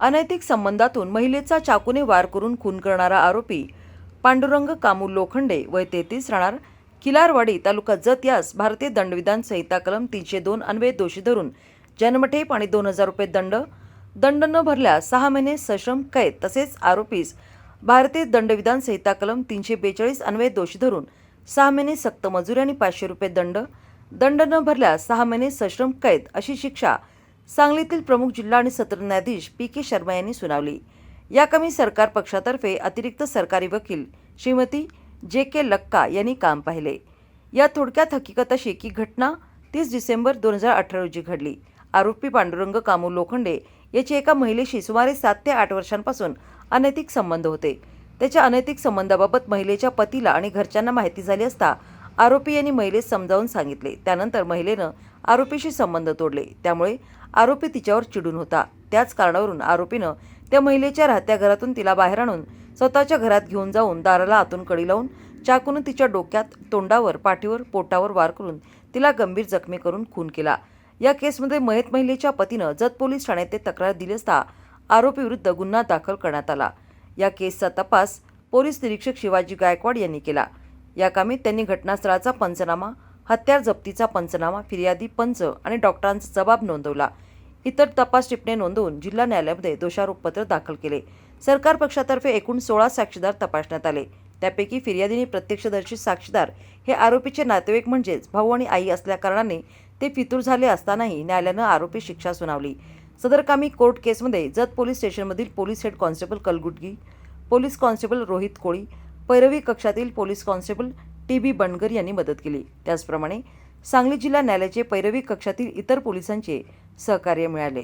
अनैतिक संबंधातून महिलेचा चाकूने वार करून खून करणारा आरोपी पांडुरंग कामू लोखंडे वय तेहतीस राहणार. किलारवाडी तालुका जत यास भारतीय दंडविधान संहिता कलम तीनशे दोन अन्वये दोषी धरून जन्मठेप आणि दोन हजार रुपये दंड. दंड न भरल्यास सहा महिने सश्रम कैद तसेच आरोपीस भारतीय दंडविधान संहिता कलम तीनशे बेचाळीस अन्वये दोषी धरून सहा महिने सक्त मजुरी आणि पाचशे रुपये दंड. दंड न भरल्यास सहा महिने सश्रम कैद अशी शिक्षा सांगलीतील प्रमुख जिल्हा आणि सत्र न्यायाधीश पी के शर्मा यांनी सुनावली. या कमी सरकार पक्षातर्फे अतिरिक्त सरकारी वकील श्रीमती जे के लक्का यांनी काम पाहिले. या थोडक्यात हकीकत अशी की घटना तीस डिसेंबर दोन हजार अठरा रोजी घडली. आरोपी पांडुरंग कामू लोखंडे याचे एका महिलेशी सुमारे सात ते आठ वर्षांपासून अनैतिक संबंध होते. त्याच्या अनैतिक संबंधाबाबत महिलेच्या पतीला आणि घरच्यांना माहिती झाली असता आरोपी यांनी महिलेस समजावून सांगितले. त्यानंतर महिलेनं आरोपीशी संबंध तोडले. त्यामुळे आरोपी तिच्यावर चिडून होता. त्याच कारणावरून आरोपीनं त्या महिलेच्या राहत्या घरातून तिला बाहेर आणून स्वतःच्या घरात घेऊन जाऊन दाराला आतून कडी लावून चाकून तिच्या डोक्यात तोंडावर पाठीवर पोटावर वार करून तिला गंभीर जखमी करून खून केला. या केसमध्ये मयत महिलेच्या पतीनं जत पोलीस ठाण्यात ते तक्रार दिली असता आरोपीविरुद्ध गुन्हा दाखल करण्यात आला. या केसचा तपास पोलीस निरीक्षक शिवाजी गायकवाड यांनी केला. या कामी त्यांनी घटनास्थळाचा पंचनामा हत्यार जप्तीचा पंचनामा फिर्यादी पंच आणि डॉक्टरांचा जबाब नोंदवला. इतर तपास टिपणे नोंदवून जिल्हा न्यायालयामध्ये दोषारोपपत्र दाखल केले. सरकार पक्षातर्फे एकूण सोळा साक्षीदार तपासण्यात आले. त्यापैकी फिर्यादीने प्रत्यक्षदर्शी साक्षीदार हे आरोपीचे नातेवाईक म्हणजेच भाऊ आणि आई असल्याकारणाने ते फितूर झाले असतानाही न्यायालयानं आरोपी शिक्षा सुनावली. सदरकामी कोर्ट केसमध्ये Jat police स्टेशनमधील police head constable Kalgutgi police constable Rohit Koli पैरवी कक्षातील police constable T B Bandgar यांनी मदत केली. त्याचप्रमाणे सांगली जिल्हा न्यायालयाचे पैरवी कक्षातील इतर पोलिसांचे सहकार्य मिळाले.